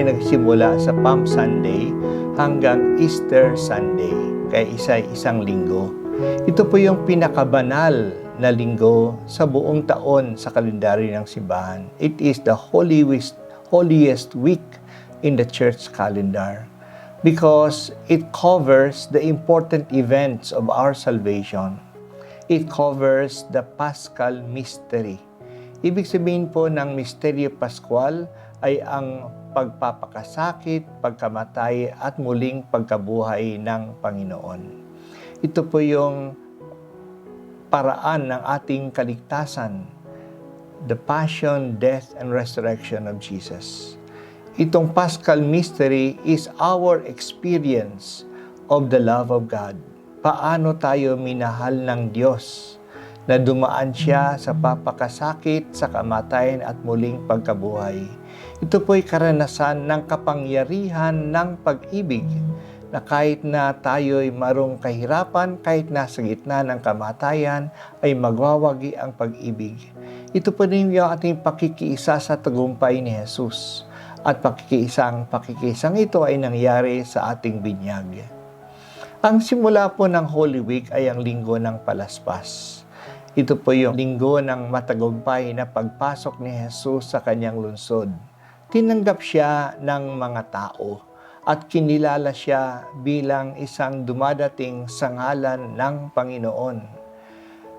ay nagsimula sa Palm Sunday hanggang Easter Sunday, kaya isa isang linggo. Ito po yung pinakabanal na linggo sa buong taon sa kalendaryo ng simbahan. It is the holiest, holiest week in the church calendar because it covers the important events of our salvation. It covers the Paschal mystery. Ibig sabihin po ng Misteryo Pascual ay ang pagpapakasakit, pagkamatay at muling pagkabuhay ng Panginoon. Ito po yung paraan ng ating kaligtasan, the passion, death, and resurrection of Jesus. Itong Paschal mystery is our experience of the love of God. Paano tayo minahal ng Diyos na dumaan siya sa papakasakit, sa kamatayan at muling pagkabuhay. Ito po'y karanasan ng kapangyarihan ng pag-ibig na kahit na tayo'y marong kahirapan, kahit nasa gitna ng kamatayan, ay magwawagi ang pag-ibig. Ito po rin yung ating pakikiisa sa tagumpay ni Jesus. At pakikiisang pakikisang ito ay nangyari sa ating binyag. Ang simula po ng Holy Week ay ang linggo ng palaspas. Ito po yung linggo ng matagumpay na pagpasok ni Jesus sa kanyang lungsod. Tinanggap siya ng mga tao at kinilala siya bilang isang dumadating sa ngalan ng Panginoon.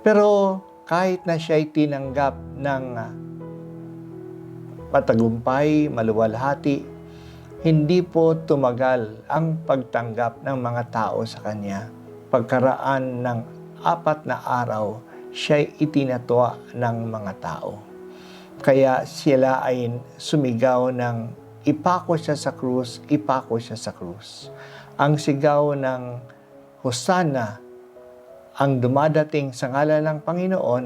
Pero kahit na siya'y tinanggap ng matagumpay, maluwalhati, hindi po tumagal ang pagtanggap ng mga tao sa Kanya. Pagkaraan ng apat na araw, siya'y itinatwa ng mga tao. Kaya sila ay sumigaw ng ipako siya sa krus, ipako siya sa krus. Ang sigaw ng Hosanna, ang dumadating sa ngalan ng Panginoon,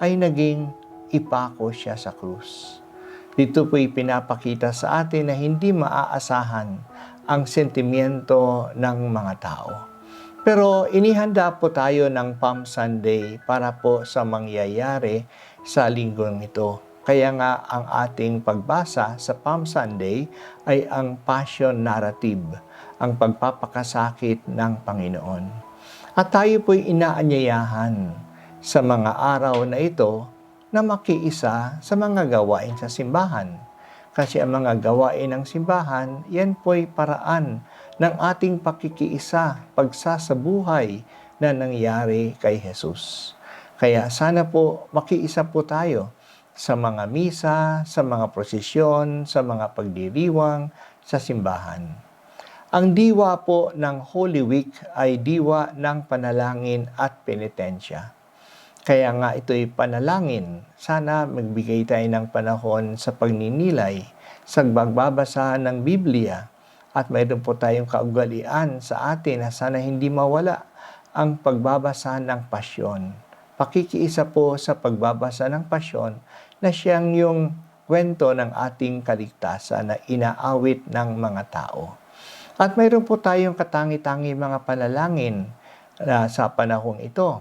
ay naging ipako siya sa krus. Dito po'y pinapakita sa atin na hindi maaasahan ang sentimiento ng mga tao. Pero inihanda po tayo ng Palm Sunday para po sa mangyayari sa linggong ito. Kaya nga ang ating pagbasa sa Palm Sunday ay ang Passion Narrative, ang pagpapakasakit ng Panginoon. At tayo po'y inaanyayahan sa mga araw na ito na makiisa sa mga gawain sa simbahan. Kasi ang mga gawain ng simbahan, yan po'y paraan ng ating pakikiisa, pagsasabuhay na nangyari kay Jesus. Kaya sana po makiisa po tayo sa mga misa, sa mga prosesyon, sa mga pagdiriwang sa simbahan. Ang diwa po ng Holy Week ay diwa ng panalangin at penitensya. Kaya nga ito'y panalangin. Sana magbigay tayo ng panahon sa pagninilay, sa pagbabasa ng Biblia, at mayroon po tayong kaugalian sa atin na sana hindi mawala ang pagbabasa ng pasyon. Pakikiisa po sa pagbabasa ng pasyon na siyang yung kwento ng ating kaligtasan na inaawit ng mga tao. At mayroon po tayong katangi-tangi mga panalangin na sa panahong ito.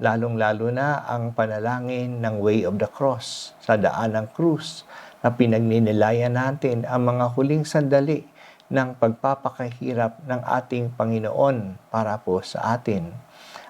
Lalong-lalo na ang panalangin ng Way of the Cross, sa daan ng krus, na pinagninilayan natin ang mga huling sandali ng pagpapakahirap ng ating Panginoon para po sa atin.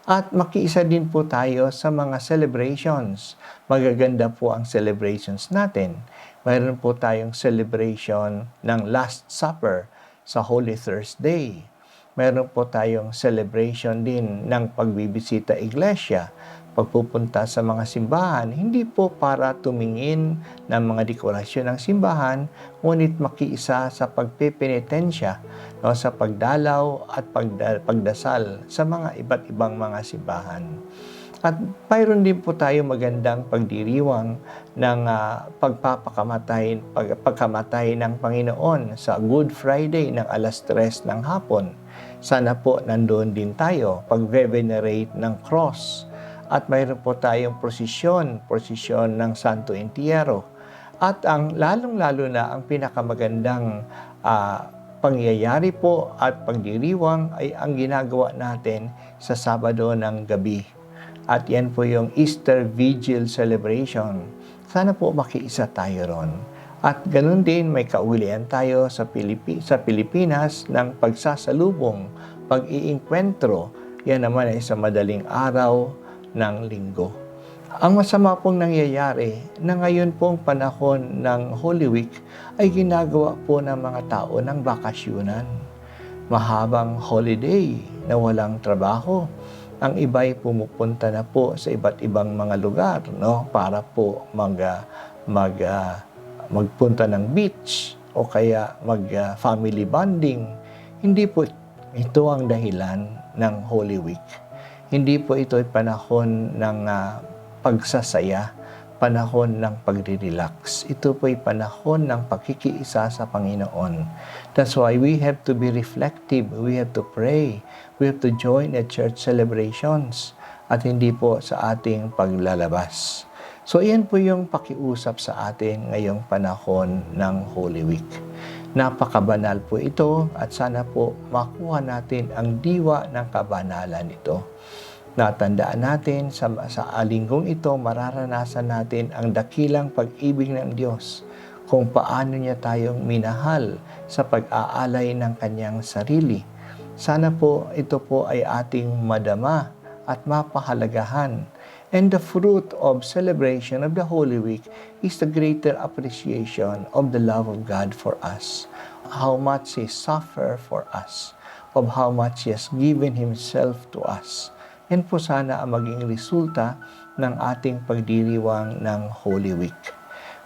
At makiisa din po tayo sa mga celebrations. Magaganda po ang celebrations natin. Mayroon po tayong celebration ng Last Supper sa Holy Thursday. Meron po tayong celebration din ng pagbibisita iglesia, pagpupunta sa mga simbahan, hindi po para tumingin ng mga dekorasyon ng simbahan, ngunit makiisa sa pagpepenitensya, no, sa pagdalaw at pagda, pagdasal sa mga iba't ibang mga simbahan. At mayroon din po tayo magandang pagdiriwang ng uh, pagpapakamatay, pag, pagkamatay ng Panginoon sa Good Friday ng alas 3 ng hapon. Sana po nandoon din tayo pag-venerate ng cross. At mayroon po tayong prosesyon, prosesyon ng Santo Entierro. At ang lalong-lalo na ang pinakamagandang uh, pangyayari po at pagdiriwang ay ang ginagawa natin sa Sabado ng gabi at yan po yung Easter Vigil Celebration. Sana po makiisa tayo ron. At ganun din may kaulian tayo sa, Pilipi- sa Pilipinas ng pagsasalubong, pag-iinkwentro. Yan naman ay sa madaling araw ng linggo. Ang masama pong nangyayari na ngayon pong panahon ng Holy Week ay ginagawa po ng mga tao ng bakasyunan. Mahabang holiday na walang trabaho. Ang iba'y pumupunta na po sa iba't ibang mga lugar no para po mag ah, mag ah, magpunta ng beach o kaya mag ah, family bonding. Hindi po ito ang dahilan ng Holy Week. Hindi po ito ay panahon ng ah, pagsasaya, panahon ng pagre-relax. Ito po ay panahon ng pakikiisa sa Panginoon. That's why we have to be reflective. We have to pray. We have to join at church celebrations at hindi po sa ating paglalabas. So, iyan po yung pakiusap sa atin ngayong panahon ng Holy Week. Napakabanal po ito at sana po makuha natin ang diwa ng kabanalan nito. Natandaan natin sa, sa alinggong ito, mararanasan natin ang dakilang pag-ibig ng Diyos kung paano niya tayong minahal sa pag-aalay ng kanyang sarili. Sana po ito po ay ating madama at mapahalagahan. And the fruit of celebration of the Holy Week is the greater appreciation of the love of God for us, how much He suffered for us, of how much He has given Himself to us. Yan po sana ang maging resulta ng ating pagdiriwang ng Holy Week.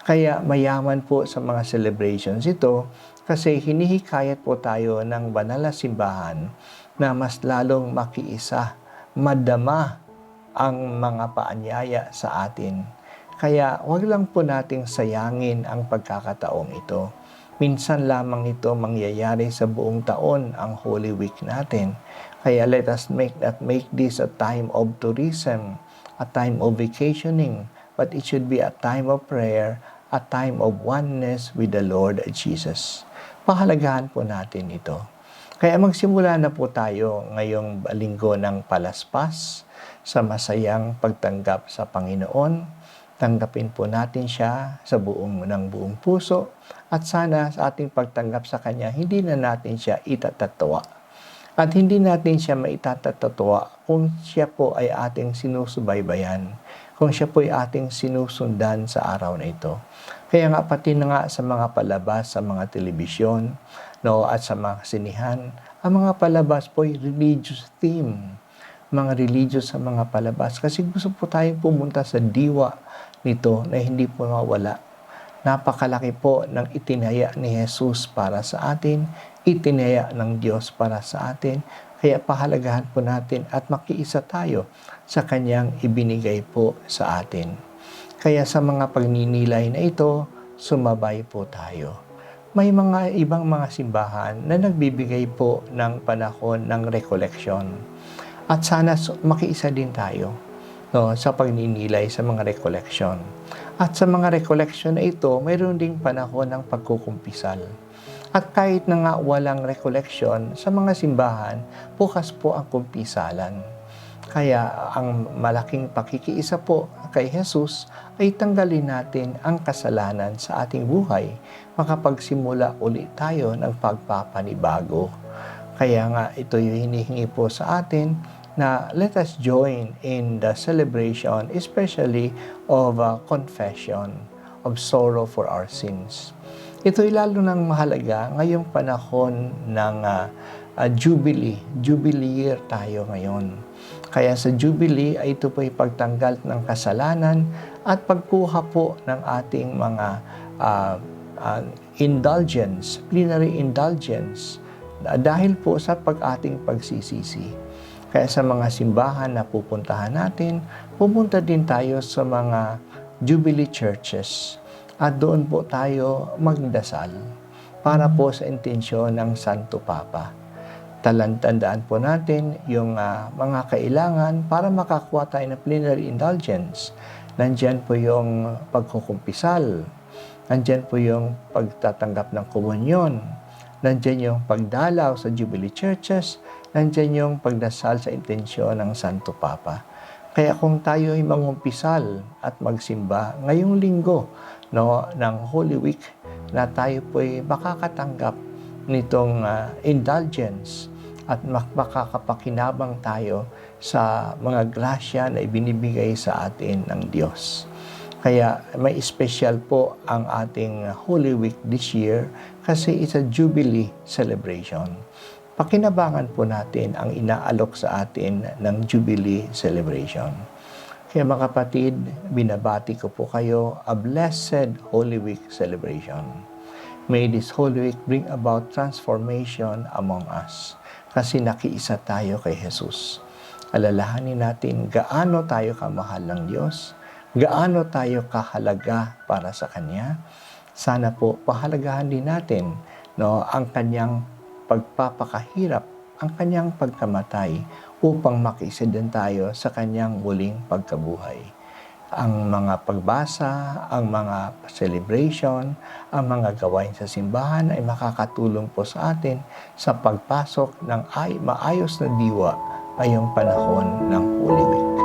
Kaya mayaman po sa mga celebrations ito kasi hinihikayat po tayo ng banal na simbahan na mas lalong makiisa, madama ang mga paanyaya sa atin. Kaya wag lang po nating sayangin ang pagkakataong ito. Minsan lamang ito mangyayari sa buong taon ang Holy Week natin. Kaya let us make that make this a time of tourism, a time of vacationing, but it should be a time of prayer, a time of oneness with the Lord Jesus. Pahalagahan po natin ito. Kaya magsimula na po tayo ngayong linggo ng palaspas sa masayang pagtanggap sa Panginoon. Tanggapin po natin siya sa buong ng buong puso at sana sa ating pagtanggap sa Kanya, hindi na natin siya itatatwa. At hindi natin siya maitatatwa kung siya po ay ating sinusubaybayan, kung siya po ay ating sinusundan sa araw na ito. Kaya nga pati na nga sa mga palabas, sa mga telebisyon, no, at sa mga sinihan, ang mga palabas po ay religious theme. Mga religious sa mga palabas. Kasi gusto po tayong pumunta sa diwa nito na hindi po mawala. Napakalaki po ng itinaya ni Jesus para sa atin, itinaya ng Diyos para sa atin. Kaya pahalagahan po natin at makiisa tayo sa Kanyang ibinigay po sa atin. Kaya sa mga pagninilay na ito, sumabay po tayo. May mga ibang mga simbahan na nagbibigay po ng panahon ng recollection. At sana makiisa din tayo no, sa pagninilay sa mga recollection. At sa mga recollection na ito, mayroon ding panahon ng pagkukumpisal. At kahit na nga walang recollection, sa mga simbahan, bukas po ang kumpisalan. Kaya ang malaking pakikiisa po kay Jesus ay tanggalin natin ang kasalanan sa ating buhay. Makapagsimula ulit tayo ng pagpapanibago. Kaya nga ito yung hinihingi po sa atin na let us join in the celebration, especially of uh, confession, of sorrow for our sins. Ito'y lalo nang mahalaga ngayong panahon ng uh, uh, Jubilee. Jubilee year tayo ngayon. Kaya sa Jubilee ay ito po'y pagtanggal ng kasalanan at pagkuha po ng ating mga uh, uh, indulgence, plenary indulgence, dahil po sa pag-ating pagsisisi. Kaya sa mga simbahan na pupuntahan natin, pupunta din tayo sa mga Jubilee churches at doon po tayo magdasal para po sa intensyon ng Santo Papa. Talantandaan po natin yung uh, mga kailangan para makakuha tayo ng plenary indulgence. Nandyan po yung pagkukumpisal. Nandyan po yung pagtatanggap ng komunyon. Nandyan yung pagdalaw sa Jubilee Churches. Nandyan yung pagdasal sa intensyon ng Santo Papa. Kaya kung tayo ay mangumpisal at magsimba ngayong linggo no, ng Holy Week, na tayo po'y makakatanggap nitong ah, indulgence at mak- makakapakinabang tayo sa mga grasya na ibinibigay sa atin ng Diyos. Kaya may special po ang ating Holy Week this year kasi it's a Jubilee celebration. Pakinabangan po natin ang inaalok sa atin ng Jubilee celebration. Kaya mga kapatid, binabati ko po kayo a blessed Holy Week celebration. May this Holy Week bring about transformation among us kasi nakiisa tayo kay Jesus. Alalahanin natin gaano tayo kamahal ng Diyos, gaano tayo kahalaga para sa Kanya. Sana po pahalagahan din natin no, ang Kanyang pagpapakahirap, ang Kanyang pagkamatay upang makiisa din tayo sa Kanyang muling pagkabuhay ang mga pagbasa, ang mga celebration, ang mga gawain sa simbahan ay makakatulong po sa atin sa pagpasok ng ay, maayos na diwa ngayong panahon ng Holy Week.